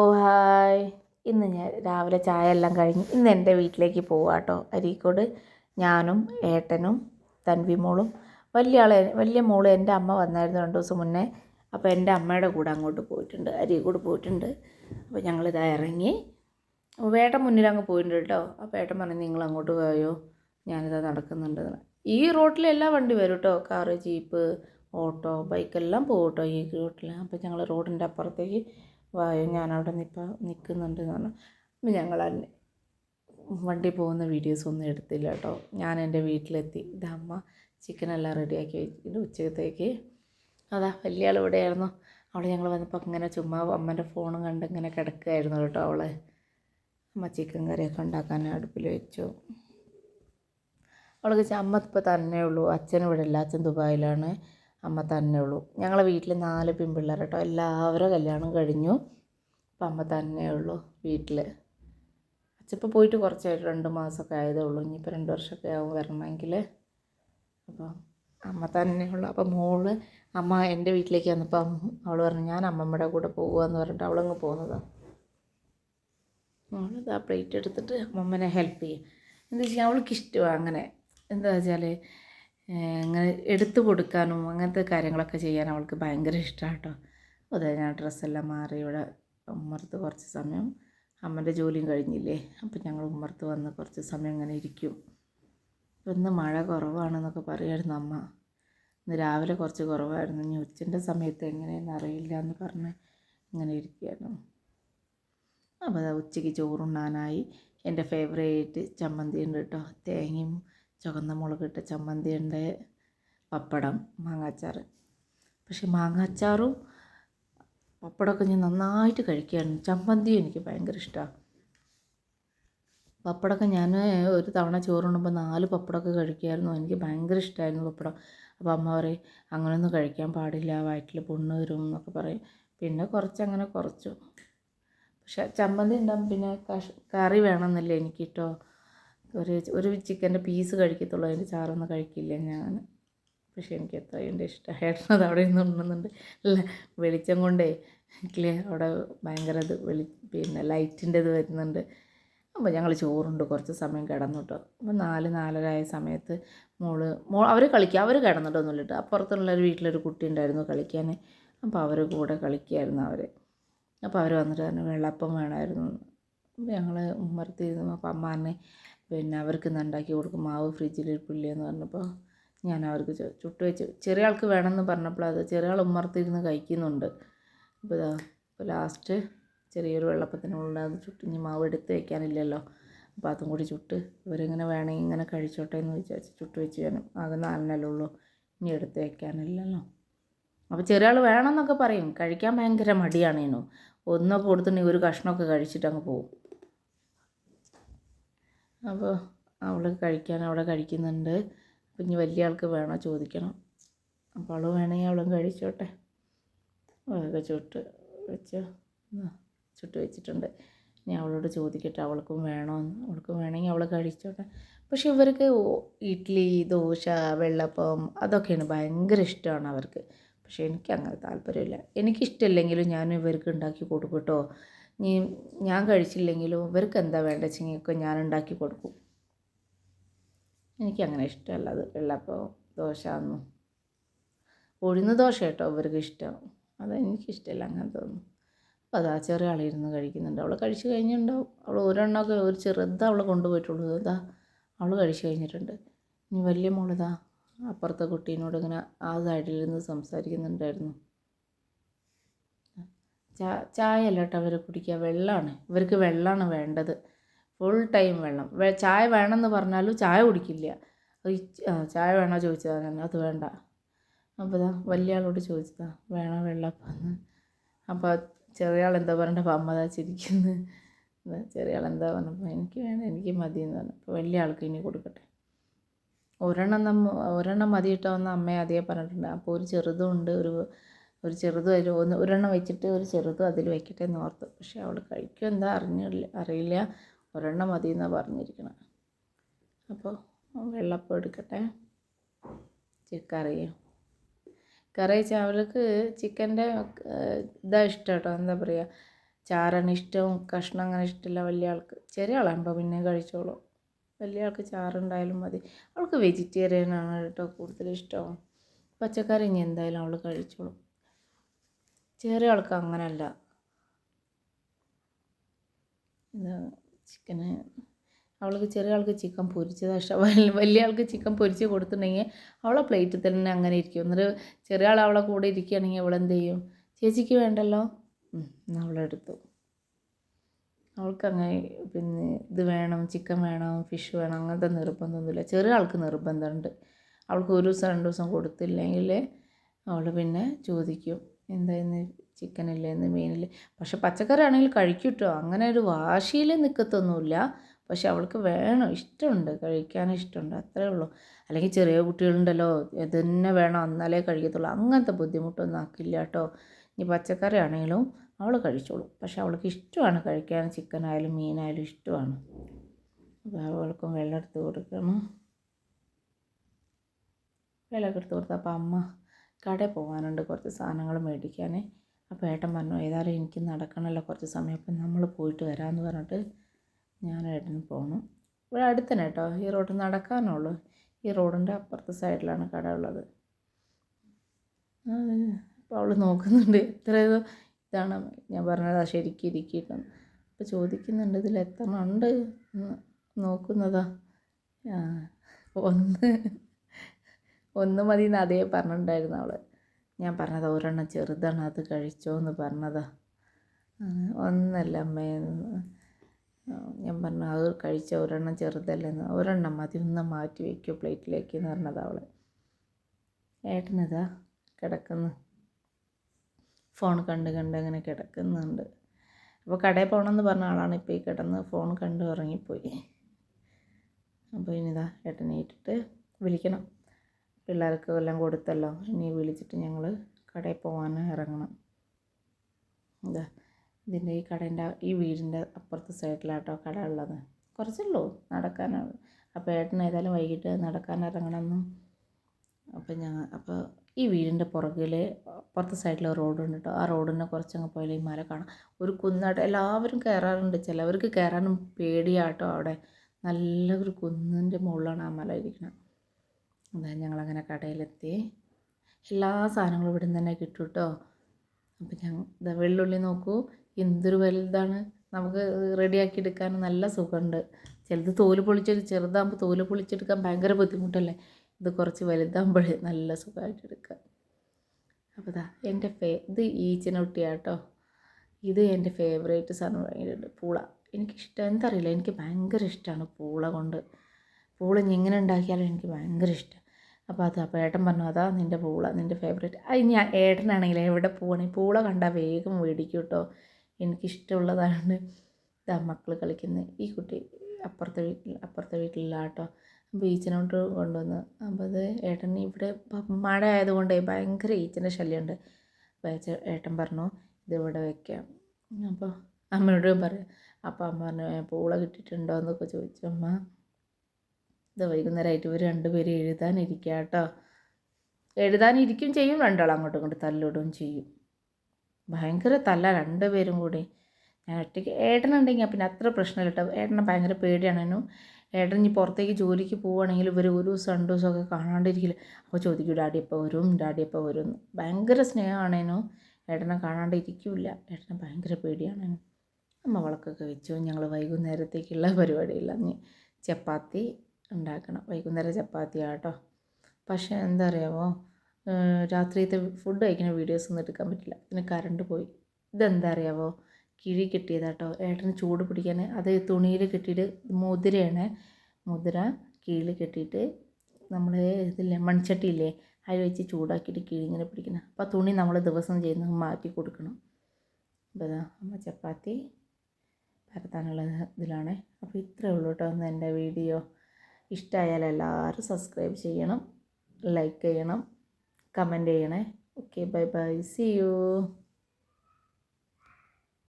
ഓ hi. ഇന്ന് ഞാൻ രാവിലെ ചായ എല്ലാം കഴിഞ്ഞ് ഇന്ന് എന്റെ വീട്ടിലേക്ക് പോവാം കേട്ടോ അരീക്കോട് ഞാനും ഏട്ടനും തൻവി മോളും. വലിയ ആളെ വലിയ മോൾ എന്റെ അമ്മ വന്നായിരുന്നു രണ്ട് ദിവസം മുന്നേ. അപ്പോൾ എന്റെ അമ്മയുടെ കൂടെ അങ്ങോട്ട് പോയിട്ടുണ്ട്. അരീക്കോട് പോയിട്ടുണ്ട്. അപ്പോൾ ഞങ്ങളിതാ ഇറങ്ങി. അപ്പോൾ ഏട്ടൻ മുന്നിൽ അങ്ങ് പോയിട്ടുണ്ട് കേട്ടോ അപ്പോൾ ഏട്ടൻ പറഞ്ഞു നിങ്ങൾ അങ്ങോട്ട് പോയോ? ഞാനിതാ നടക്കുന്നുണ്ട്. ഈ റോട്ടിൽ എല്ലാ വണ്ടി വരും കേട്ടോ കാറ് ജീപ്പ് ഓട്ടോ ബൈക്കെല്ലാം പോകും കേട്ടോ ഈ റോട്ടിൽ. അപ്പോൾ ഞങ്ങൾ റോഡിന്റെ അപ്പുറത്തേക്ക് വായോ അവിടെ നിപ്പ നിൽക്കുന്നുണ്ട് എന്ന് പറഞ്ഞു ഞങ്ങൾ അന്നെ വണ്ടി പോകുന്ന വീഡിയോസ് ഒന്നും എടുത്തില്ല കേട്ടോ. ഞാൻ എന്റെ വീട്ടിലെത്തി. ഇത് അമ്മ ചിക്കനെല്ലാം റെഡിയാക്കി വെച്ചിട്ട് ഉച്ചക്കത്തേക്ക് അതാ വലിയ ആൾ ഇവിടെയായിരുന്നു. അവിടെ ഞങ്ങൾ വന്നപ്പോൾ ഇങ്ങനെ ചുമ്മാ അമ്മേന്റെ ഫോണും കണ്ട് ഇങ്ങനെ കിടക്കുകയായിരുന്നു കേട്ടോ അവളെ. അമ്മ ചിക്കൻ കറിയൊക്കെ ഉണ്ടാക്കാൻ അടുപ്പിൽ വെച്ചു. അവൾക്ക് അമ്മ ഇപ്പോൾ തന്നെ ഉള്ളൂ. അച്ഛൻ ഇവിടെ ഇല്ല. അച്ഛൻ ദുബായിലാണ്. അമ്മ തന്നെ ഉള്ളൂ. ഞങ്ങളെ വീട്ടിൽ നാല് പെൺപിള്ളേർ കേട്ടോ എല്ലാവരും കല്യാണം കഴിഞ്ഞു. അപ്പം അമ്മ തന്നെ ഉള്ളൂ വീട്ടിൽ അച്ഛപ്പം പോയിട്ട് കുറച്ചായിട്ട് രണ്ട് മാസമൊക്കെ ആയതേ ഉള്ളൂ. ഇനിയിപ്പോൾ രണ്ട് വർഷമൊക്കെ ആവും വരണമെങ്കിൽ അപ്പോൾ അമ്മ തന്നെ ഉള്ളു. അപ്പം മോൾ അമ്മ എന്റെ വീട്ടിലേക്ക് വന്നപ്പം അവൾ പറഞ്ഞു ഞാൻ അമ്മമ്മയുടെ കൂടെ പോകുകയെന്ന് പറഞ്ഞിട്ട് അവളങ്ങ് പോകുന്നതാണ് മോളിത് ആ പ്ലേറ്റ് എടുത്തിട്ട് അമ്മമ്മനെ ഹെൽപ്പ് ചെയ്യും. എന്താ വെച്ചാൽ അവൾക്ക് ഇഷ്ടമാണ് അങ്ങനെ. എന്താ വെച്ചാൽ അങ്ങനെ എടുത്തു കൊടുക്കാനും അങ്ങനത്തെ കാര്യങ്ങളൊക്കെ ചെയ്യാൻ അവൾക്ക് ഭയങ്കര ഇഷ്ടമാണ് കേട്ടോ അതെ ഞാൻ ഡ്രസ്സെല്ലാം മാറി ഇവിടെ ഉമ്മർത്ത് കുറച്ച് സമയം. അമ്മന്റെ ജോലിയും കഴിഞ്ഞില്ലേ? അപ്പം ഞങ്ങൾ ഉമ്മർത്ത് വന്ന് കുറച്ച് സമയം ഇങ്ങനെ ഇരിക്കും. ഇന്ന് മഴ കുറവാണെന്നൊക്കെ പറയുമായിരുന്നു അമ്മ. ഇന്ന് രാവിലെ കുറച്ച് കുറവായിരുന്നു. ഇനി ഉച്ചന്റെ സമയത്ത് എങ്ങനെയെന്ന് അറിയില്ല എന്ന് പറഞ്ഞ് ഇങ്ങനെ ഇരിക്കുകയായിരുന്നു. അപ്പോൾ ഉച്ചയ്ക്ക് ചോറുണ്ണാനായി. എന്റെ ഫേവറേറ്റ് ചമ്മന്തി ഉണ്ട് കേട്ടോ. തേങ്ങയും ചുവന്ന മുളകിട്ട ചമ്മന്തിയുണ്ട് പപ്പടം മാങ്ങാച്ചാർ പക്ഷേ മാങ്ങാച്ചാറും പപ്പടമൊക്കെ ഞാൻ നന്നായിട്ട് കഴിക്കുകയാണ് ചമ്മന്തിയും എനിക്ക് ഭയങ്കര ഇഷ്ടമാണ് പപ്പടമൊക്കെ ഞാൻ ഒരു തവണ ചോറുണ്ടുമ്പോൾ നാല് പപ്പടമൊക്കെ കഴിക്കുമായിരുന്നു. എനിക്ക് ഭയങ്കര ഇഷ്ടമായിരുന്നു പപ്പടം. അപ്പോൾ അമ്മ പറയും അങ്ങനെയൊന്നും കഴിക്കാൻ പാടില്ല വയറ്റിൽ പുണ്ണ് വരും എന്നൊക്കെ പറയും. പിന്നെ കുറച്ച് അങ്ങനെ കുറച്ചു. പക്ഷെ ചമ്മന്തി ഉണ്ടാകും പിന്നെ കഷ് കറി വേണമെന്നില്ല എനിക്ക് കേട്ടോ. ഒരു ഒരു ചിക്കന്റെ പീസ് കഴിക്കത്തുള്ളൂ അതിന്റെ ചാറൊന്നും കഴിക്കില്ല ഞാൻ. പക്ഷേ എനിക്ക് എത്ര എന്റെ ഇഷ്ടം ഏട്ടനത് അവിടെ നിന്ന് ഉണ്ണുന്നുണ്ട്. അല്ല വെളിച്ചം കൊണ്ടേ ക്ലിയർ അവിടെ ഭയങ്കര ഇത് വെളി പിന്നെ ലൈറ്റിന്റെ ഇത് വരുന്നുണ്ട്. അപ്പോൾ ഞങ്ങൾ ചോറുണ്ട് കുറച്ച് സമയം കിടന്നു കേട്ടോ. അപ്പോൾ നാല് നാലരായ സമയത്ത് മോൾ മോൾ അവർ കളിക്കുക അവർ കിടന്നിട്ടൊന്നുമില്ല കേട്ടോ. അപ്പുറത്തുള്ള ഒരു വീട്ടിലൊരു കുട്ടി ഉണ്ടായിരുന്നു കളിക്കാൻ അപ്പോൾ അവർ കൂടെ കളിക്കുകയായിരുന്നു അവർ അപ്പോൾ അവർ വന്നിട്ട് പറഞ്ഞു വെള്ളപ്പം വേണമായിരുന്നു. ഞങ്ങൾ ഉമ്മർത്തിരുന്നു അപ്പോൾ അമ്മ പറഞ്ഞ് പിന്നെ അവർക്ക് ഇന്ന് ഉണ്ടാക്കി കൊടുക്കും. മാവ് ഫ്രിഡ്ജിൽ ഇരിപ്പില്ല എന്ന് പറഞ്ഞപ്പോൾ ഞാൻ അവർക്ക് ചുട്ട് വെച്ച് ചെറിയ ആൾക്ക് വേണമെന്ന് പറഞ്ഞപ്പോൾ അത് ചെറിയ ആൾ ഉമ്മർത്തിരുന്ന് കഴിക്കുന്നുണ്ട്. അപ്പോൾ ഇതാ ഇപ്പോൾ ലാസ്റ്റ് ചെറിയൊരു വെള്ളപ്പത്തിനുള്ള അത് ചുട്ട് ഇനി മാവ് എടുത്ത് വയ്ക്കാനില്ലല്ലോ അപ്പോൾ അതും കൂടി ചുട്ട് ഇവരിങ്ങനെ വേണമെങ്കിൽ ഇങ്ങനെ കഴിച്ചോട്ടെ എന്ന് വിചാരിച്ച് ചുട്ട് വെച്ച് ഞാൻ ആകെ നാലിനല്ലേ ഉള്ളൂ. ഇനി എടുത്ത് വയ്ക്കാനില്ലല്ലോ അപ്പോൾ ചെറിയ ആൾ വേണമെന്നൊക്കെ പറയും. കഴിക്കാൻ ഭയങ്കര മടിയാണേനു ഒന്നൊക്കെ കൊടുത്തിട്ടുണ്ടെങ്കിൽ ഒരു കഷ്ണമൊക്കെ കഴിച്ചിട്ട് അങ്ങ് പോകും. അപ്പോൾ അവൾ കഴിക്കാൻ അവിടെ കഴിക്കുന്നുണ്ട്. അപ്പം ഇനി വലിയ ആൾക്ക് വേണോ ചോദിക്കണം. അപ്പോൾ അവൾ വേണമെങ്കിൽ അവളും കഴിച്ചോട്ടെ. അതൊക്കെ ചുട്ട് വെച്ച് ചുട്ട് വെച്ചിട്ടുണ്ട്. ഇനി അവളോട് ചോദിക്കട്ടെ അവൾക്കും വേണമെന്ന് അവൾക്കും വേണമെങ്കിൽ അവൾ കഴിച്ചോട്ടെ. പക്ഷെ ഇവർക്ക് ഇഡ്ഡലി ദോശ വെള്ളപ്പം അതൊക്കെയാണ് ഭയങ്കര ഇഷ്ടമാണ് അവർക്ക്. പക്ഷേ എനിക്ക് അങ്ങനെ താല്പര്യമില്ല. എനിക്കിഷ്ടമില്ലെങ്കിലും ഞാൻ ഇവർക്ക് ഉണ്ടാക്കി കൊടുക്കും കേട്ടോ. നീ ഞാൻ കഴിച്ചില്ലെങ്കിലും ഇവർക്ക് എന്താ വേണ്ട ചിങ്ങിയൊക്കെ ഞാൻ ഉണ്ടാക്കി കൊടുക്കും. എനിക്കങ്ങനെ ഇഷ്ടമല്ല അത് വെള്ളപ്പം ദോശ ഒന്നും. ഉഴുന്ന് ദോശ കേട്ടോ ഇവർക്ക് ഇഷ്ടം. അത് എനിക്കിഷ്ടമല്ല അങ്ങനത്തെ ഒന്നും അപ്പോൾ അതാ ചെറിയ ആളിരുന്ന് കഴിക്കുന്നുണ്ട്. അവൾ കഴിച്ചു കഴിഞ്ഞിട്ടുണ്ടാവും. അവൾ ഒരെണ്ണമൊക്കെ ഒരു ചെറുതാ അവൾ കൊണ്ടുപോയിട്ടുള്ളൂ. ഇതാ അവൾ കഴിച്ചു കഴിഞ്ഞിട്ടുണ്ട്. ഇനി വലിയ മോളിതാ അപ്പുറത്തെ കുട്ടീനോട് ഇങ്ങനെ ആ സൈഡിലിരുന്ന് സംസാരിക്കുന്നുണ്ടായിരുന്നു. ചായ അല്ല കേട്ടോ അവർ കുടിക്കുക വെള്ളമാണ് ഇവർക്ക് വെള്ളമാണ് വേണ്ടത്. ഫുൾ ടൈം വെള്ളം. ചായ വേണമെന്ന് പറഞ്ഞാലും ചായ കുടിക്കില്ല. ചായ വേണോ ചോദിച്ചതാണ് ഞാൻ. അത് വേണ്ട. അപ്പോൾ ഇതാ വലിയ ആളോട് ചോദിച്ചതാ. വേണോ വെള്ളപ്പം അപ്പോൾ ചെറിയ ആൾ എന്താ പറയണ്ട അപ്പോൾ അമ്മ ചിരിക്കുന്നത് ചിരിക്കുന്നു. ചെറിയ ആൾ എന്താ പറഞ്ഞപ്പോൾ എനിക്ക് വേണം എനിക്ക് മതി എന്ന് പറഞ്ഞു. അപ്പോൾ വലിയ ആൾക്ക് ഇനി കൊടുക്കട്ടെ. ഒരെണ്ണം നമ്മ ഒരെണ്ണം മതി എന്ന് അമ്മയെ അതേ പറഞ്ഞിട്ടുണ്ട്. അപ്പോൾ ഒരു ചെറുതും ഉണ്ട് ഒരു ഒരു ചെറുതും അതിൽ ഒന്ന് ഒരെണ്ണം വെച്ചിട്ട് ഒരു ചെറുതും അതിൽ വെക്കട്ടെ എന്ന് ഓർത്തു. പക്ഷേ അവൾ കഴിക്കും എന്താ അറിഞ്ഞില്ല അറിയില്ല. ഒരെണ്ണം മതി എന്നാണ് പറഞ്ഞിരിക്കണം. അപ്പോൾ വെള്ളപ്പം എടുക്കട്ടെ. ചിക്കറിയും കറി. വെച്ചാൽ അവൾക്ക് ചിക്കന്റെ ഇതാ ഇഷ്ടം കേട്ടോ. എന്താ പറയുക ചാറാണ് ഇഷ്ടവും കഷ്ണം അങ്ങനെ ഇഷ്ടമില്ല വലിയ ആൾക്ക്. ചെറിയ ആളാകുമ്പോൾ പിന്നെ കഴിച്ചോളൂ. വലിയ ആൾക്ക് ചാറുണ്ടായാലും മതി. അവൾക്ക് വെജിറ്റേറിയൻ ആണ് കേട്ടോ കൂടുതൽ ഇഷ്ടം. പച്ചക്കറി ഇനി എന്തായാലും അവൾ കഴിച്ചോളും. ചെറിയ ആൾക്ക് അങ്ങനല്ല. ഇത് ചിക്കന്. അവൾക്ക് ചെറിയ ആൾക്ക് ചിക്കൻ പൊരിച്ചതാണ് ഇഷ്ടം. വലിയ ആൾക്ക് ചിക്കൻ പൊരിച്ച് കൊടുത്തിട്ടുണ്ടെങ്കിൽ അവളെ പ്ലേറ്റിൽ തന്നെ അങ്ങനെ ഇരിക്കും. എന്നിട്ട് ചെറിയ ആൾ അവളെ കൂടെ ഇരിക്കുകയാണെങ്കിൽ അവളെന്ത് ചെയ്യും? ചേച്ചിക്ക് വേണ്ടല്ലോ? അവളെടുത്തു അവൾക്ക് അങ്ങനെ പിന്നെ ഇത് വേണം ചിക്കൻ വേണം ഫിഷ് വേണം അങ്ങനത്തെ നിർബന്ധമൊന്നുമില്ല. ചെറിയ ആൾക്ക് നിർബന്ധമുണ്ട്. അവൾക്ക് ഒരു ദിവസം രണ്ട് ദിവസം കൊടുത്തില്ലെങ്കിൽ അവൾ പിന്നെ ചോദിക്കും. എന്തായിരുന്നു ചിക്കൻ ഇല്ലേന്ന് മീനല്ലേ പക്ഷെ പച്ചക്കറി ആണെങ്കിൽ കഴിക്കും കേട്ടോ അങ്ങനെ ഒരു വാശിയിൽ നിൽക്കത്തൊന്നുമില്ല പക്ഷെ അവൾക്ക് വേണം. ഇഷ്ടമുണ്ട്. കഴിക്കാൻ ഇഷ്ടമുണ്ട്. അത്രേ ഉള്ളൂ. അല്ലെങ്കിൽ ചെറിയ കുട്ടികളുണ്ടല്ലോ. ഇത് തന്നെ വേണം. എന്നാലേ കഴിക്കത്തുള്ളൂ. അങ്ങനത്തെ ബുദ്ധിമുട്ടൊന്നും ആക്കില്ല കേട്ടോ. ഇനി പച്ചക്കറി ആണെങ്കിലും അവൾ കഴിച്ചോളും. പക്ഷെ അവൾക്ക് ഇഷ്ടമാണ് കഴിക്കാൻ. ചിക്കൻ ആയാലും മീനായാലും ഇഷ്ടമാണ്. അവൾക്കും വെള്ളം എടുത്ത് കൊടുക്കണം. വെള്ളമൊക്കെ എടുത്ത് കൊടുത്താൽ അപ്പം അമ്മ കടയിൽ പോകാനുണ്ട് കുറച്ച് സാധനങ്ങൾ മേടിക്കാനേ അപ്പോൾ ഏട്ടൻ പറഞ്ഞു ഏതായാലും എനിക്ക് നടക്കണമല്ലോ കുറച്ച് സമയം. അപ്പം നമ്മൾ പോയിട്ട് വരാമെന്ന് പറഞ്ഞിട്ട് ഞാൻ ഏട്ടന് പോകണം ഇവിടെ അടുത്ത് തന്നെ കേട്ടോ ഈ റോഡ് നടക്കാനുള്ളൂ. ഈ റോഡിന്റെ അപ്പുറത്തെ സൈഡിലാണ് കട ഉള്ളത്. അപ്പോൾ അവൾ നോക്കുന്നുണ്ട്. ഇത്ര ഇതാണ് ഞാൻ പറഞ്ഞത് ആ ശരിക്കും ഇരിക്കിയിട്ടെന്ന് അപ്പോൾ ചോദിക്കുന്നുണ്ട് ഇതിൽ എത്ര ഉണ്ട് നോക്കുന്നതാ. ഒന്ന് ഒന്ന് മതി എന്ന് അതേ പറഞ്ഞിട്ടുണ്ടായിരുന്നു അവൾ ഞാൻ പറഞ്ഞത് ഒരെണ്ണം ചെറുതാണ് അത് കഴിച്ചോ എന്ന് പറഞ്ഞതാ ഒന്നല്ല അമ്മയെന്ന് ഞാൻ പറഞ്ഞു അത് കഴിച്ച ഒരെണ്ണം ചെറുതല്ലെന്ന് ഒരെണ്ണം മതി ഒന്ന് മാറ്റി വയ്ക്കോ പ്ലേറ്റിലേക്ക് എന്ന് പറഞ്ഞത് അവൾ ഏട്ടനതാ കിടക്കുന്നു. ഫോൺ കണ്ട് കണ്ട് അങ്ങനെ കിടക്കുന്നുണ്ട്. അപ്പോൾ കടയിൽ പോകണമെന്ന് പറഞ്ഞ ആളാണ് ഇപ്പോൾ ഈ കിടന്ന് ഫോൺ കണ്ട് ഉറങ്ങിപ്പോയി. അപ്പോൾ ഇനിതാ ഏട്ടനെ ഇട്ടിട്ട് വിളിക്കണം. പിള്ളേർക്ക് എല്ലാം കൊടുത്തല്ലോ. ഇനി വിളിച്ചിട്ട് ഞങ്ങൾ കടയിൽ പോകാൻ ഇറങ്ങണം. ഇതാ ഇതിന്റെ ഈ കടേന്റെ ഈ വീടിന്റെ അപ്പുറത്തെ സൈഡിലാട്ടോ കട ഉള്ളത്. കുറച്ചുള്ളൂ നടക്കാനാണ് അപ്പോൾ ഏട്ടൻ ഏതായാലും വൈകിട്ട് നടക്കാൻ ഇറങ്ങണമെന്നും. അപ്പം ഞങ്ങൾ അപ്പോൾ ഈ വീടിന്റെ പുറകിൽ അപ്പുറത്തെ സൈഡിൽ റോഡുണ്ട് കേട്ടോ ആ റോഡിനെ കുറച്ചങ്ങ് പോയാൽ ഈ മല കാണാം. ഒരു കുന്നായിട്ട് എല്ലാവരും കയറാറുണ്ട് ചിലവർക്ക് കയറാനും പേടിയാട്ടോ അവിടെ. നല്ല ഒരു കുന്നിന്റെ മുകളിലാണ് ആ മല ഇരിക്കുന്നത് അതാ ഞങ്ങളങ്ങനെ കടയിലെത്തി. എല്ലാ സാധനങ്ങളും ഇവിടെ നിന്ന് തന്നെ കിട്ടും കേട്ടോ അപ്പം ഞങ്ങൾ ഇതാ വെള്ളുള്ളി നോക്കൂ. എന്തൊരു വലുതാണ്. നമുക്ക് റെഡിയാക്കി എടുക്കാൻ നല്ല സുഖമുണ്ട്. ചിലത് തോൽ പൊളിച്ചൊരു ചെറുതാകുമ്പോൾ തോൽ പൊളിച്ചെടുക്കാൻ ഭയങ്കര ബുദ്ധിമുട്ടല്ലേ? ഇത് കുറച്ച് വലുതാകുമ്പോഴേ നല്ല സുഖമായിട്ട് എടുക്കാം. അപ്പോൾ ഇതാ എന്റെ ഫേ ഇത് ഈച്ചനൊട്ടിയാട്ടോ. ഇത് എന്റെ ഫേവറേറ്റ് സാധനം ഭയങ്കരമുണ്ട് പൂള. എനിക്കിഷ്ടം എന്തറിയില്ല. എനിക്ക് ഭയങ്കര ഇഷ്ടമാണ് പൂള കൊണ്ട്. പൂള ഇനി എങ്ങനെ ഉണ്ടാക്കിയാലും എനിക്ക് ഭയങ്കര ഇഷ്ടം. അപ്പോൾ അത് അപ്പോൾ ഏട്ടൻ പറഞ്ഞു അതാ നിന്റെ പൂള നിന്റെ ഫേവറേറ്റ് ഞാൻ ഏട്ടനാണെങ്കിൽ എവിടെ പോകണേ പൂള കണ്ടാൽ വേഗം മേടിക്കും കേട്ടോ എനിക്കിഷ്ടമുള്ളതാണ് ഇതാ മക്കൾ കളിക്കുന്നത് ഈ കുട്ടി അപ്പുറത്തെ വീട്ടിൽ അപ്പുറത്തെ വീട്ടിലുള്ള കേട്ടോ അപ്പോൾ ഈച്ചനോട്ട് കൊണ്ടുവന്ന് അപ്പോൾ അത് ഏട്ടൻ ഇവിടെ മഴ ആയതുകൊണ്ട് ഭയങ്കര ഈച്ചന്റെ ശല്യമുണ്ട് അപ്പോൾ ഏട്ടൻ പറഞ്ഞു ഇതിവിടെ വെക്കാം. അപ്പോൾ അമ്മയോട് പറയാം അപ്പോൾ അമ്മ പറഞ്ഞു "ഏ, പൂള കിട്ടിയിട്ടുണ്ടോ? എന്നൊക്കെ ചോദിച്ചു അമ്മ. ഇത് വൈകുന്നേരമായിട്ട് ഇവർ രണ്ടുപേരും എഴുതാനിരിക്കുക കേട്ടോ എഴുതാനിരിക്കും ചെയ്യും രണ്ടാളും അങ്ങോട്ടും ഇങ്ങോട്ട് തല്ലിടുകയും ചെയ്യും. ഭയങ്കര തല്ല രണ്ടുപേരും കൂടി. ഞാൻ ഒറ്റയ്ക്ക് ഏട്ടനുണ്ടെങ്കിൽ പിന്നെ അത്ര പ്രശ്നമില്ല കേട്ടോ ഏട്ടനെ ഭയങ്കര പേടിയാണ് ഏട്ടൻ ഇനി പുറത്തേക്ക് ജോലിക്ക് പോവുകയാണെങ്കിൽ ഇവർ ഒരു ദിവസം രണ്ട് ദിവസമൊക്കെ കാണാണ്ടിരിക്കില്ല? അപ്പോൾ ചോദിക്കും ഡാഡി എപ്പോൾ വരും? ഡാഡി എപ്പോൾ വരും? എന്ന് ഭയങ്കര സ്നേഹമാണേനു. ഏട്ടനെ കാണാണ്ട് ഇരിക്കില്ല ഏട്ടനെ ഭയങ്കര പേടിയാണേനു. അമ്മ വിളക്കൊക്കെ വെച്ചു. ഞങ്ങൾ വൈകുന്നേരത്തേക്കുള്ള പരിപാടിയില്ല ചപ്പാത്തി ഉണ്ടാക്കണം. വൈകുന്നേരം ചപ്പാത്തി ആട്ടോ പക്ഷേ എന്താ അറിയാമോ ഏഹ് രാത്രിയത്തെ ഫുഡ് കഴിക്കുന്ന വീഡിയോസ് ഒന്നും എടുക്കാൻ പറ്റില്ല. പിന്നെ കറണ്ട് പോയി. ഇതെന്താ അറിയാമോ കിഴി കെട്ടിയതാട്ടോ. ഏട്ടന് ചൂട് പിടിക്കാൻ അത് തുണിയിൽ കെട്ടിയിട്ട് മുതിരയാണ്. മുതിര കീഴിൽ കെട്ടിയിട്ട് നമ്മൾ ഇതില്ലേ മൺചട്ടിയില്ലേ അതിൽ വെച്ച് ചൂടാക്കിയിട്ട് കിഴി ഇങ്ങനെ പിടിക്കണം. അപ്പോൾ തുണി നമ്മൾ ദിവസം ചെയ്യുന്ന മാറ്റി കൊടുക്കണം. അപ്പോൾ ഇതാ അമ്മ ചപ്പാത്തി പരത്താനുള്ള ഇതിലാണ്. അപ്പോൾ ഇത്രയേ ഉള്ളൂ കേട്ടോ ഒന്ന് എന്റെ വീഡിയോ ഇഷ്ടമായാൽ എല്ലാവരും സബ്സ്ക്രൈബ് ചെയ്യണം ലൈക്ക് ചെയ്യണം കമന്റ് ചെയ്യണേ. Okay bye bye see you